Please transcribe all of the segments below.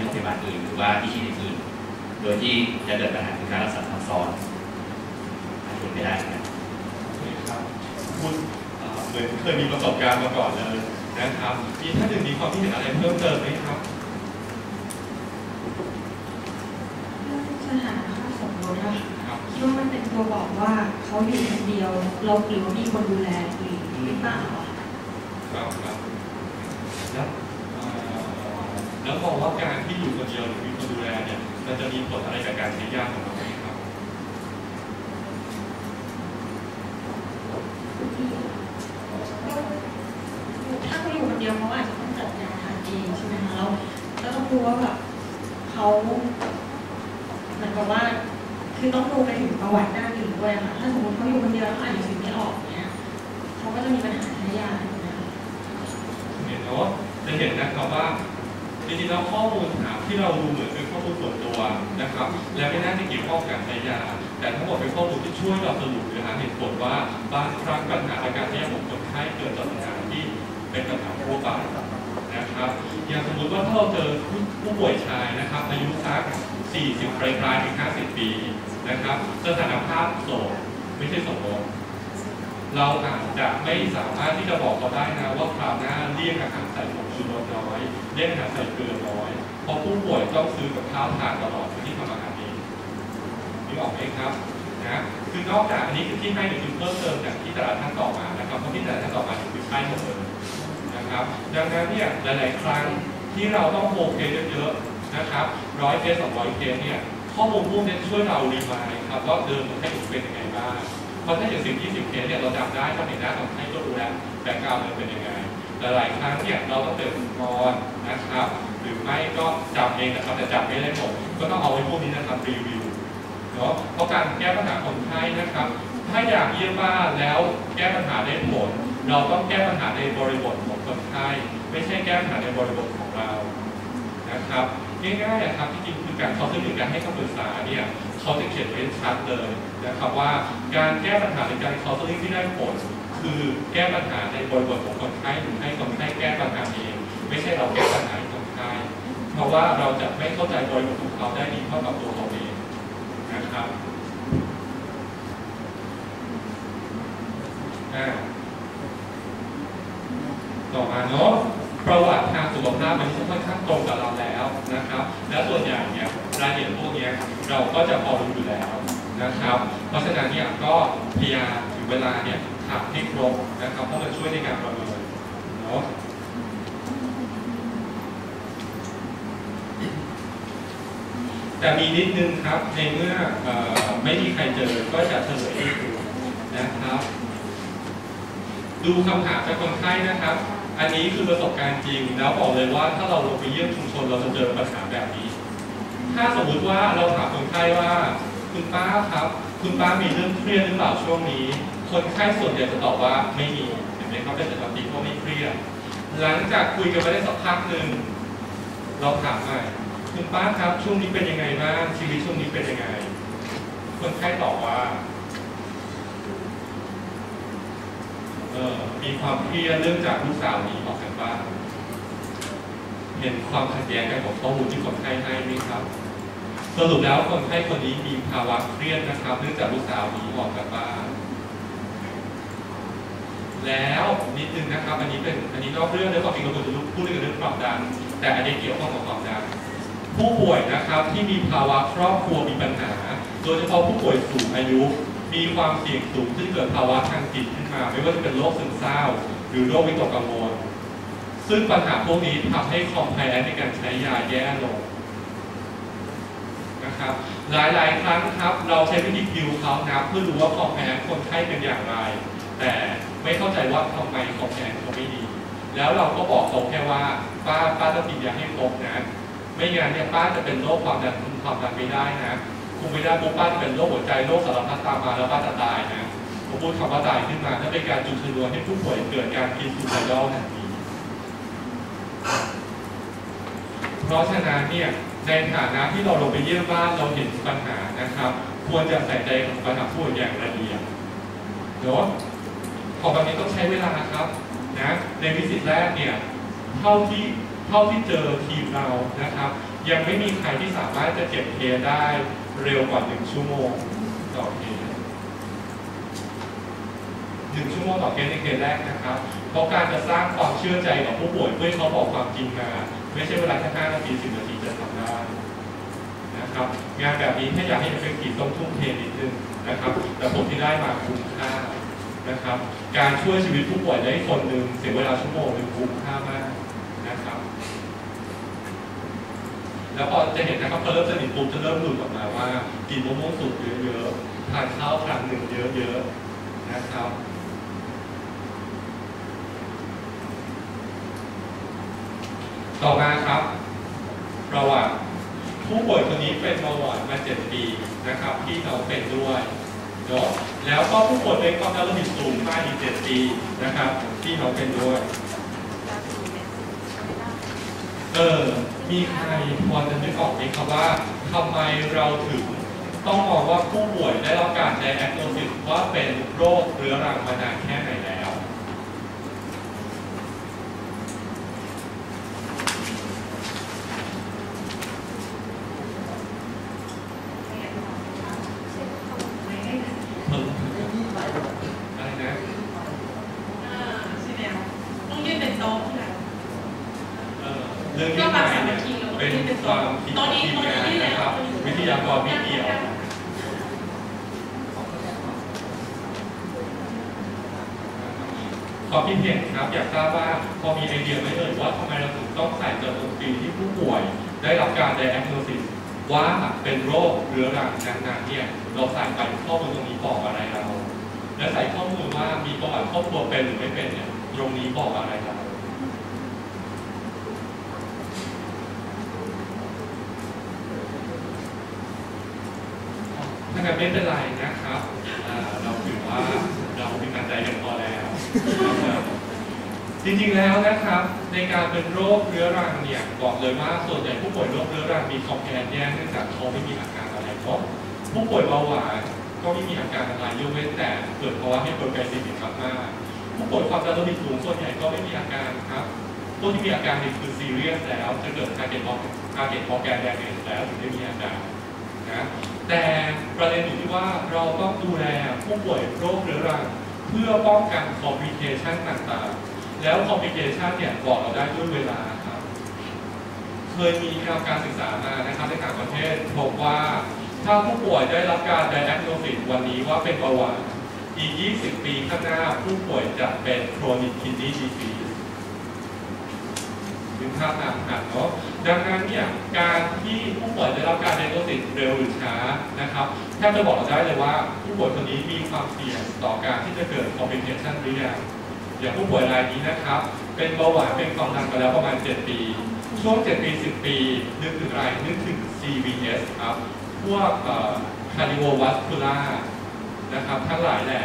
ที่โรงพยาบาลอื่นหรือว่าที่คลินิกอื่นโดยที่จะเกิดปัญหาคือการรักษาซับซ้อนอาจจะเป็นไปได้ครับครับคุณเอ่อเหมือนเคยมีประสบการณ์มาก่อนเลยนะครับมีท่านอื่นมีความคิดเห็นอะไรเพิ่มเติมไหมครับสถานะค่าสมรสอะครับคิดว่ามันเป็นตัวบอกว่าเขาอยู่คนเดียวเราหรือว่ามีคนดูแลหรือหรือเปล่าอะครับครับ แล้วเอ่อแล้วมองว่าการที่อยู่คนเดียวหรือมีคนดูแลเนี่ยมันจะมีผลอะไรกับการใช้ยาของเราไหมครับถ้าเขาอยู่คนเดียวเขาอาจจะต้องจัดยาทานเองใช่ไหมคะแล้วแล้วต้องดูว่าแบบเขาเหมือนกับว่า คือต้องดูไปถึงประวัติด้านอื่นด้วยค่ะถ้าสมมติเขาอยู่คนเดียวแล้วเขาอ่านหนังสือไม่ออกเนี่ยเขาก็จะมีปัญหาใช้ยาถูกไหมคะเห็นเนาะจะเห็นนะครับว่า จริงๆแล้วข้อมูลถามที่เราดูเหมือนเป็นข้อมูลส่วนตัวนะครับ และไม่น่าจะเกี่ยวข้องกับการใช้ยาแต่ทั้งหมดเป็นข้อมูลที่ช่วยเราสรุปหรือหาเหตุผลว่าบางครั้งปัญหาอาการที่ของคนไข้เกิดจากปัญหาที่เป็นปัญหาทั่วไปนะครับอย่างสมมติว่าถ้าเราเจอผู้ผู้ป่วยชายนะครับอายุสัก 40ปลายปลายๆถึง 50 ปีนะครับสถานภาพโสดไม่ใช่สมรส เราอาจจะไม่สามารถที่จะบอกเขาได้นะว่าคราวหน้าเลี่ยงอาหารใส่ผงชูรสน้อยเลี่ยงอาหารใส่เกลือน้อยเพราะผู้ป่วยต้องซื้อกับข้าวทานตลอดไม่ที่ทำอาหารเองนี่ออกไหมครับนะคือนอกจากอันนี้คือที่ให้หรือคือเพิ่มเติมจากที่แต่ละท่านต่อมานะครับเพราะที่แต่ละท่านต่อมาคือให้หมดเลยนะครับ ดังนั้นเนี่ยหลาย ๆ ครั้งที่เราต้องโฮเคสเยอะๆนะครับร้อยเคสสองร้อยเคสเนี่ยข้อมูลพวกนี้ช่วยเรารีมายครับว่าเดิมคนไข้ถูกเป็นยังไงบ้าง เพราะถ้าอย่างสิบยี่สิบเคสเนี่ยเราจำได้ถ้าเห็นหน้าคนไข้ก็รู้แล้วแบ็กกราวด์มันเป็นยังไงแต่หลายครั้งเนี่ยเราต้องเติมกรนะครับ หรือไม่ก็จำเองนะครับแต่จำไม่ได้หมดก็ต้องเอาไว้พวกนี้นะครับรีวิวเนาะเพราะการแก้ปัญหาคนไข้นะครับ ถ้าอยากเยี่ยมบ้านแล้วแก้ปัญหาได้ผลเราต้องแก้ปัญหาในบริบทของคนไข้ไม่ใช่แก้ปัญหาในบริบทของเรานะครับง่ายๆนะครับที่จริง การเขาซึ่งการให้คำปรึกษาเนี่ยเขาจะเขียนไว้ชัดเลยนะครับว่าการแก้ปัญหาในการ counseling ที่ได้ผลคือแก้ปัญหาในบริบทของคนไข้หรือให้คนไข้แก้ปัญหาเอง ไม่ใช่เราแก้ปัญหาให้คนไข้เพราะว่าเราจะไม่เข้าใจบริบทของเขาได้ดีเท่ากับตัวเขาเองนะครับต่อมาเนาะประวัติทางสุขภาพมันค่อนข้างตรงกับเราแล้วนะครับ และส่วนใหญ่ รายละเอียดพวกนี้เราก็จะพอรู้อยู่แล้วนะครับ เพราะฉะนั้นเนี่ยก็พยายามถึงเวลาเนี่ยถามให้ครบนะครับเพราะมันช่วยในการประเมินเนาะแต่มีนิดนึงครับในเมื่อเอ่อไม่มีใครเจอก็จะเฉลยให้ดูนะครับ ดูคำถามจากคนไข้นะครับ อันนี้คือประสบการณ์จริงแล้วบอกเลยว่าถ้าเราลงไปเยี่ยมชุมชนเราจะเจอปัญหาแบบนี้ ถ้าสมมุติว่าเราถามคนไข้ว่า คุณป้าครับ คุณป้ามีเรื่องเครียดหรือเปล่าช่วงนี้ คนไข้ส่วนใหญ่จะตอบว่าไม่มีเห็นไหมครับเป็นปกติก็ไม่เครียดหลังจากคุยกันไปได้สักพักหนึ่งเราถามใหม่คุณป้าครับช่วงนี้เป็นยังไงบ้างชีวิตช่วงนี้เป็นยังไง คนไข้ตอบว่าเออมีความเครียดเรื่องจากลูกสาวนีออกจากบ้าน เห็นความขัดแย้งกันของข้อมูลที่คนไข้ให้ไหมครับ สรุปแล้วคนไข้คนนี้มีภาวะเครียดนะครับ เนื่องจากลูกสาวหนีออกจากบ้านแล้วนิดนึงนะครับ อันนี้เป็นอันนี้นอกเรื่องด้วยความจริงเราควรจะพูดเรื่องเรื่องความดัน แต่อันนี้เกี่ยวข้องกับความดันผู้ป่วยนะครับที่มีภาวะครอบครัวมีปัญหา โดยเฉพาะผู้ป่วยสูงอายุ มีความเสี่ยงสูงที่เกิดภาวะทางจิตขึ้นมา ไม่ว่าจะเป็นโรคซึมเศร้า หรือโรควิตกกังวล ซึ่งปัญหาพวกนี้ทำให้คอมไพลในการใช้ยาแย่ลงนะครับหลายๆ ครั้งครับเราใช้วิธีดิวเขานับเพื่อรู้ว่าคอมไพลคนไข้เป็นอย่างไร แต่ไม่เข้าใจว่าทำไมคอมไพลเขาไม่ดี แล้วเราก็บอกเขาแค่ว่าป้าป้าต้องกินยาให้ครบนะไม่งั้นเนี่ยป้าจะเป็นโรคความดันความดันไม่ได้นะคุมไม่ได้ปุ๊บป้าจะเป็นโรคหัวใจโรคสารพัดตามมาแล้วป้าจะตายนะผมพูดคำว่าตายขึ้นมานั่นเป็นการจุดชนวนให้ผู้ป่วยเกิดการกินซูไซดอลทันที เพราะฉะนั้นเนี่ยในฐานะที่เราลงไปเยี่ยมบ้านเราเห็นปัญหานะครับ ควรจะใส่ใจกับปัญหาผู้ป่วยอย่างละเอียดเนาะของแบบนี้ต้องใช้เวลาครับนะในวิสิตแรกเนี่ยเท่าที่เท่าที่เจอทีมเรานะครับ ยังไม่มีใครที่สามารถจะเก็บเคสได้เร็วกว่าหนึ่งชั่วโมงต่อเคสหนึ่งชั่วโมงต่อเคสในเคสแรกนะครับ เพราะการจะสร้างความเชื่อใจกับผู้ป่วยเพื่อเขาบอกความจริงมา ไม่ใช่เวลาแค่5นาที10นาทีจะทำได้นะครับงานแบบนี้ถ้าอยากให้เอฟเฟกตีฟต้องทุ่มเทนิดนึงนะครับแต่ผลที่ได้มาคุ้มค่านะครับ การช่วยชีวิตผู้ป่วยได้คนหนึ่งเสียเวลาชั่วโมงหนึ่งคุ้มค่ามากนะครับ แล้วพอจะเห็นนะครับพอเริ่มสนิทปุ๊บจะเริ่มหลุดออกมาว่ากินมะม่วงสุกเยอะๆทานข้าวครั้งหนึ่งเยอะๆนะครับ ต่อมาครับ ประวัติผู้ป่วยคนนี้เป็นเบาหวานมา 7 ปีนะครับ ที่เขาเป็นด้วยเนาะแล้วก็ผู้ป่วยเป็นความดันโลหิตสูงมาอีก 7 ปีนะครับ ที่เขาเป็นด้วย เออ มีใครพอจะนึกออกไหมครับว่าทำไมเราถึงต้องมองว่าผู้ป่วยได้รับการไดแอคโนซิสว่าเป็นโรคเรื้อรังมานานแค่ไหนแล้ว มึงอะไรนะ อ่าใช่แล้วต้องยื่นเป็นโต๊ะที่ไหน เออเรื่อง ก็ ที่ มา ไหน สามั เนี่ ค ย คีเรา เป็น ยื่นเป็น ค โต๊ะ วามคิด โต๊ะนี้ ทีม โต๊ะ งาน นี้แล้ว นะครับ วิทยากรไม่เกี่ยว ขอพิมพ์เห็นครับอยากทราบว่าพอมีไอเดียไหมเอ่ยว่าทำไมเราถึงต้องใส่จดดนตรีที่ผู้ป่วย ได้รับการ diagnosis ว่าเป็นโรคเรื้อรังนานๆเนี่ยเราใส่ไปข้อมูลตรงนี้บอกอะไรเรา และใส่ข้อมูลว่ามีประวัติครอบครัวเป็นหรือไม่เป็นเนี่ยตรงนี้บอกอะไรเราถ้างั้นไม่เป็นไรนะครับเราถือว่าเรามีการใจกันพอแล้ว จริงๆแล้วนะครับ ในการเป็นโรคเรื้อรังเนี่ยบอกเลยว่าส่วนใหญ่ผู้ป่วยโรคเรื้อรังมีคอมเพลนแย่เนื่องจากเขาไม่มีอาการอะไรเพราะผู้ป่วยเบาหวานก็ไม่มีอาการอะไรยกเว้นแต่เกิดภาวะไฮเปอร์ไกลซีมิกมากๆผู้ป่วยความดันโลหิตสูงส่วนใหญ่ก็ไม่มีอาการครับพวกที่มีอาการนี่คือซีเรียสแล้ว จะเกิดการเก็บออกการเก็บออกแกนแดงแล้วถึงได้มีอาการนะแต่ประเด็นอยู่ที่ว่าเราต้องดูแลผู้ป่วยโรคเรื้อรัง เพื่อป้องกันคอมพิเคชันต่างๆ แล้วคอมพิเคชันเนี่ยบอกเราได้ด้วยเวลาครับ เคยมีการศึกษามานะครับในต่างประเทศพบว่าถ้าผู้ป่วยได้รับการไดแอกโนซิสวันนี้ว่าเป็นเบาหวานอีก 20 ปีข้างหน้าผู้ป่วยจะเป็นโครนิคคินนี่ดีซี ถึงภาพตามหันเนาะดังนั้นเนี่ยการที่ผู้ป่วยได้รับการไดโนซิสเร็วหรือช้านะครับแทบจะบอกได้เลยว่าผู้ป่วยคนนี้มีความเสี่ยงต่อการที่จะเกิดคอมพลิเคชันหรือยังอย่างผู้ป่วยรายนี้นะครับ เป็นเบาหวานเป็นความดันมาแล้วประมาณ 7 ปี ช่วง 7 ปี 10 ปี นึกถึงอะไรนึกถึง CVS ครับ พวกคาร์ดิโอวัสคูล่านะครับทั้งหลายแหล่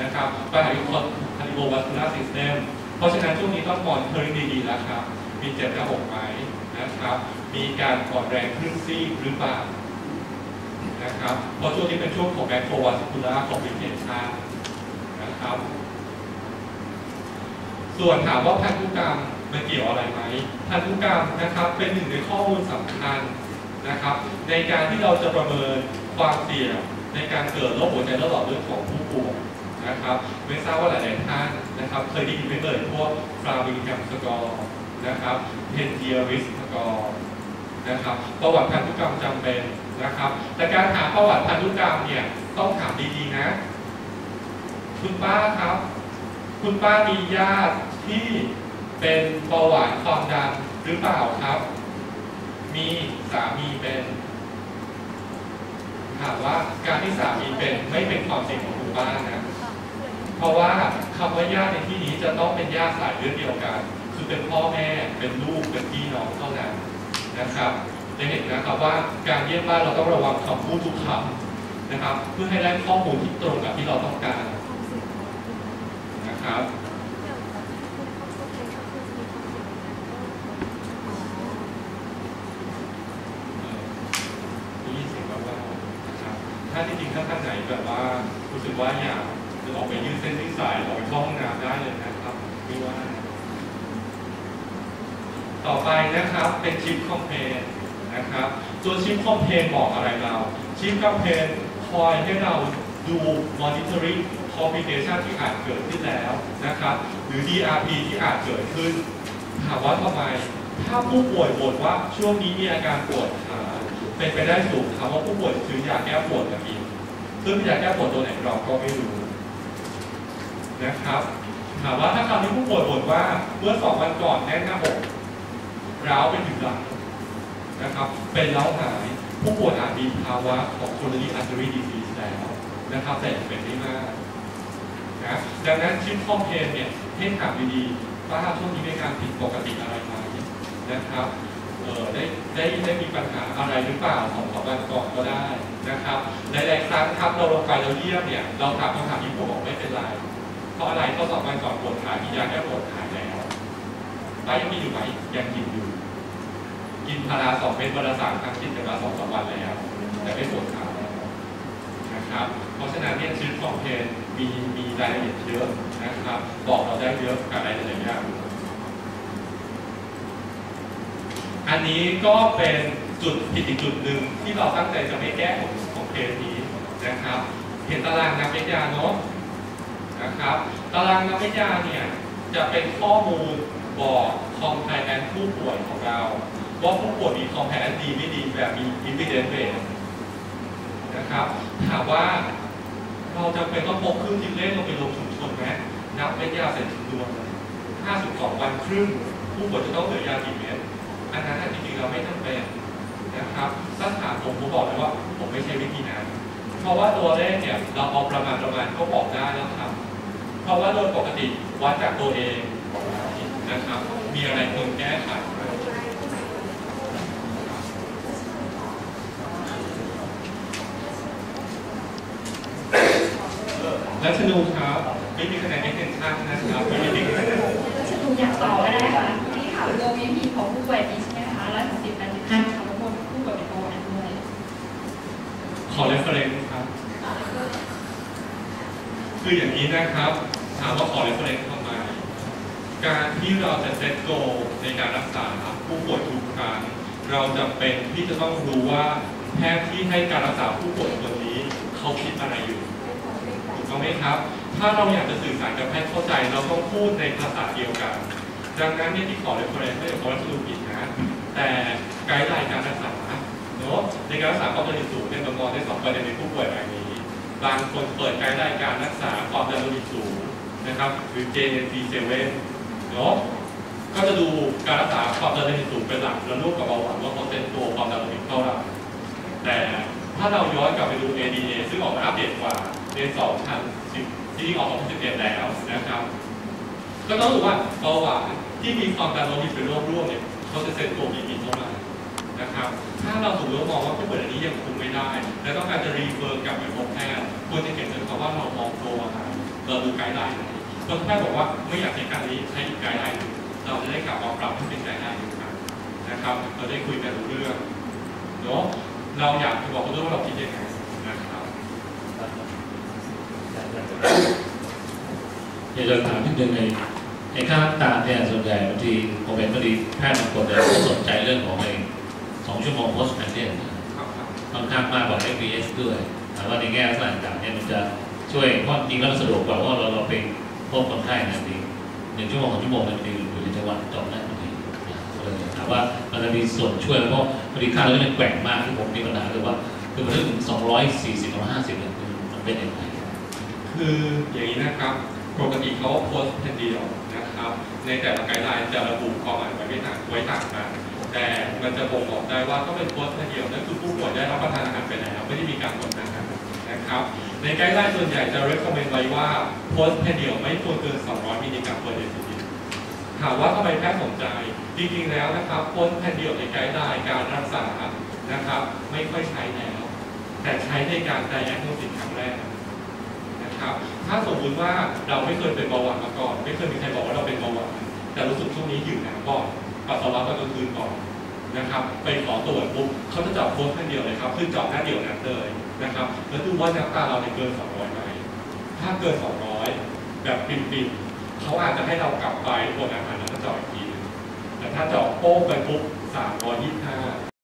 นะครับปัญหาอยู่คนคาร์ดิโอวัสคูล่าซิสเต็มเพราะฉะนั้นช่วงนี้ต้องมอนเทอร์ดีๆแล้วครับ มีเจ็บหน้าอกไหมนะครับ มีการอ่อนแรงครึ่งซีกหรือเปล่านะครับเพราะช่วงนี้เป็นช่วงของแมคโครวัสคูล่าคอมพลิเคชันนะครับ ส่วนถามว่าพันธุกรรมมันเกี่ยวอะไรไหมพันธุกรรมนะครับเป็นหนึ่งในข้อมูลสำคัญนะครับ ในการที่เราจะประเมินความเสี่ยงในการเกิดโรคหัวใจและหลอดเลือดของผู้ป่วยนะครับไม่ทราบว่าหลาย ๆ ท่านนะครับ เคยได้ยินไหมเอ่ยพวกฟราวิงแกมสกอร์ นะครับเพนเทียริสกอร์นะครับประวัติพันธุกรรมจำเป็นนะครับ แต่การหาประวัติพันธุกรรมเนี่ยต้องถามดีๆนะ คุณป้าครับ คุณป้ามีญาติที่เป็นเบาหวานความดันหรือเปล่าครับ มีสามีเป็นถามว่าการที่สามีเป็นไม่เป็นความจริงของคุณป้านะ เพราะว่าคำว่าญาติในที่นี้จะต้องเป็นญาติสายเลือดเดียวกัน คือเป็นพ่อแม่เป็นลูกเป็นพี่น้องเท่านั้นนะครับจะเห็นนะครับว่าการเยี่ยมบ้านเราต้องระวังคำพูดทุกคำนะครับ เพื่อให้ได้ข้อมูลที่ตรงกับที่เราต้องการนะครับนี่เสียงเบาๆนะครับถ้าจริงๆถ้าท่านไหนแบบว่ารู้สึกว่าอยากจะออกไปยืดเส้นยืดสายออกไปเข้าห้องน้ำได้เลยนะครับไม่ว่า ต่อไปนะครับเป็นชิปคอมเพนนะครับตัวชิปคอมเพนบอกอะไรเรา ชิปคอมเพนคอยให้เราดู monitoring complication ที่อาจเกิดขึ้นแล้วนะครับ หรือ DRP ที่อาจเกิดขึ้น ถามว่าทำไม ถ้าผู้ป่วยบ่นว่าช่วงนี้มีอาการปวดขาเป็นไปได้สูงครับว่าผู้ป่วยซื้อยาแก้ปวดมากินซึ่งยาแก้ปวดตัวไหนเราก็ไม่รู้นะครับ ถามว่าถ้าคราวนี้ผู้ป่วยบ่นว่าเมื่อสองวันก่อนแน่นหน้าอก ร้าวไปถึงหลังนะครับ เป็นเล้าหายผู้ป่วยอาจมีภาวะของ coronary artery disease แล้วนะครับ แต่เป็นไม่มากนะดังนั้นชิปคอมเพนเนี่ยให้ถามดีๆว่าช่วงนี้มีการผิดปกติอะไรไหมนะครับได้ได้ได้มีปัญหาอะไรหรือเปล่าของของวันก่อนก็ได้นะครับหลายๆครั้งครับเราลงไปเราเยี่ยมเนี่ยเราถามคำถามที่ผู้บอกไม่เป็นไรเพราะอะไรเพราะสองวันก่อนปวดขากิยาแก้ปวดขาแล้ว ป้ายังมีอยู่ไหมยังกินอยู่ กินพาราสองเม็ดวันละสามครั้งกินกันมาสองสามวันแล้วแต่ไม่ปวดขาแล้วนะครับ เพราะฉะนั้นเนี่ยชีวิตของเพนมีมีรายละเอียดเยอะนะครับ บอกเราได้เยอะกับรายละเอียอย่างอันนี้ก็เป็นจุดผิดอีกจุดหนึ่งที่เราตั้งใจจะไม่แก้ของของเคสนี้นะครับ เห็นตารางนักวิทยาเนาะนะครับ ตารางนักวิทยาเนี่ยจะเป็นข้อมูล บอกคอมไพแอนผู้ป่วยของเรา ว่าผู้ป่วยมีคอมไพแอนดีไม่ดีแบบมี evidence base นะครับถามว่าเราจะเป็นต้องพกเครื่องคิดเลขลงไปลงชุมชนไหมนักวิทยาเสร็จถึงดวงเลย52 วันครึ่ง ผู้ป่วยจะต้องเหลือยากี่เม็ดอันนั้นจริงๆเราไม่จำเป็นนะครับถ้าถามผมผมบอกเลยว่าผมไม่ใช่วิธีนั้นเพราะว่าตัวเลขเนี่ยเราเอาประมาณประมาณก็บอกได้แล้วครับ เพราะว่าโดยปกติวัดจากตัวเอง นะครับ มีอะไรควรแก้ไขไหมและชนูครับ ไม่มีคะแนน extension นะครับไม่มีคะแนนจะดูอยากต่อก็ได้ค่ะที่ข่าวโลมีพีของผู้ป่วยนี้ใช่ไหมคะร้อยหกสิบแปดสิบห้าค่ะทุกคนผู้ป่วยเป็นโอแอนด้วยขอ reference ครับ คืออย่างนี้นะครับ ถามว่าขอ reference ทำไม การที่เราจะเซตโกในการรักษาผู้ป่วยทุกครั้งเราจำเป็นที่จะต้องรู้ว่าแพทย์ที่ให้การรักษาผู้ป่วยคนนี้เขาคิดอะไรอยู่ถูกต้องไหมครับ ถ้าเราอยากจะสื่อสารกับแพทย์เข้าใจเราต้องพูดในภาษาเดียวกัน ดังนั้นเนี่ยที่ขอ reference ไม่ได้ขอวัสดุผิดนะแต่ไกด์ไลน์การรักษาเนาะในการรักษาความดันโลหิตสูงเนี่ยเรามองได้สองประเด็นในผู้ป่วยรายนี้ บางคนเปิดไกด์ไลน์การรักษาความดันโลหิตสูงนะครับหรือ JNC7 เนาะก็จะดูการรักษาความดันโลหิตสูงเป็นหลักแล้วร่วมกับเบาหวานว่าเขาเซ็นตัวความดันโลหิตเท่าไหร่แต่ถ้าเราย้อนกลับไปดู ADA ซึ่งออกมาอัปเดตกว่าใน2010ที่ออกมา2011แล้วนะครับ ก็ต้องดูว่าเบาหวานที่มีความดันโลหิตเป็นโรคร่วมเนี่ยเขาจะเซ็นตัวมีกินเท่าไหร่นะครับ ถ้าเราถูกเรามองว่าผู้ป่วยอันนี้ยังคุมไม่ได้ และต้องการจะรีเฟอร์กลับไปพบแพทย์ควรจะเขียนเลยคำว่าเรามองตัวเราดูไกด์ไลน์ เพราแพทย์บอกว่าไม่อยากใช้การนี้ใช้อีกไกด์ไลน์เราจะได้กลับมาปรับให้เป็นไกด์ไลน์นนะครับ เราได้คุยกันรู้เรื่องเนาะเราอยากจะบอกเขาด้วยว่าเราคิดยังไงนะครับอยากจะถามนิดนึงในในค่าตาลเนี่ยส่วนใหญ่บางทีผมเห็นบางทีแพทย์บางคนเนี่ยสนใจเรื่องของไอ้สองชั่วโมง post patient ค่อนข้างมากกว่า FPS ด้วยแต่ว่าในแง่ลักษณะต่างเนี่ยมันจะช่วยเพราะจริงแล้วมันสะดวกกว่าเพราะเราเราไป พบคนไข้นยบางทีหนึ่งชั่วโมงสองชั่วโมงเนี่ยบางทีอยู่ในจังหวัดจบได้บางทีก็เลยถามว่ามันจะมีส่วนช่วยเพราะบางทีค่าเราเนี่ยแกว่งมากที่ผมมีปัญหาคือว่าคือมันถึง240 250เนี่ยคือมันเป็นยังไงคืออย่างนี้นะครับปกติเขาโพสต์เป็นเดียวนะครับ ในแต่ละไกด์ไลน์จะระบุความหมายไว้ไม่ต่างไว้ต่างกันแต่มันจะบ่งบอกได้ว่าต้องเป็นโพสต์เป็นเดียวนั่นคือผู้ป่วยได้รับประทานอาหารไปแล้วไม่ได้มีการกดอาหาร นะครับในไกด์ไลน์ส่วนใหญ่จะ recommend ไว้ว่าโพสต์เป็นเดียวไม่ควรเกิน 200 มิลลิกรัมเปอร์เดซิลิตรถามว่าทำไมแพทย์สนใจ จริงๆแล้วนะครับโพสต์เป็นเดียวในไกด์ไลน์การรักษานะครับ ไม่ค่อยใช้แล้ว แต่ใช้ในการ diagnosis ครั้งแรกนะครับถ้าสมมติว่าเราไม่เคยเป็นเบาหวานมาก่อน ไม่เคยมีใครบอกว่าเราเป็นเบาหวานแต่รู้สึกช่วงนี้หิวน้ำก่อนปัสสาวะตอนกลางคืนก่อนนะครับ ไปขอตรวจปุ๊บเขาจะจาะโพสแค่เดียวเลยครับคือจาะหน้าเดียวนั้นเลย นะครับ แล้วดูว่าน้ำตาเราในเกิน 200ไหมถ้าเกิน 200 แบบปิ่มๆเขาอาจจะให้เรากลับไปกดอาหารแล้วก็จอีกทีหนึงแต่ถ้าจาะโป้งไปปุ๊บ325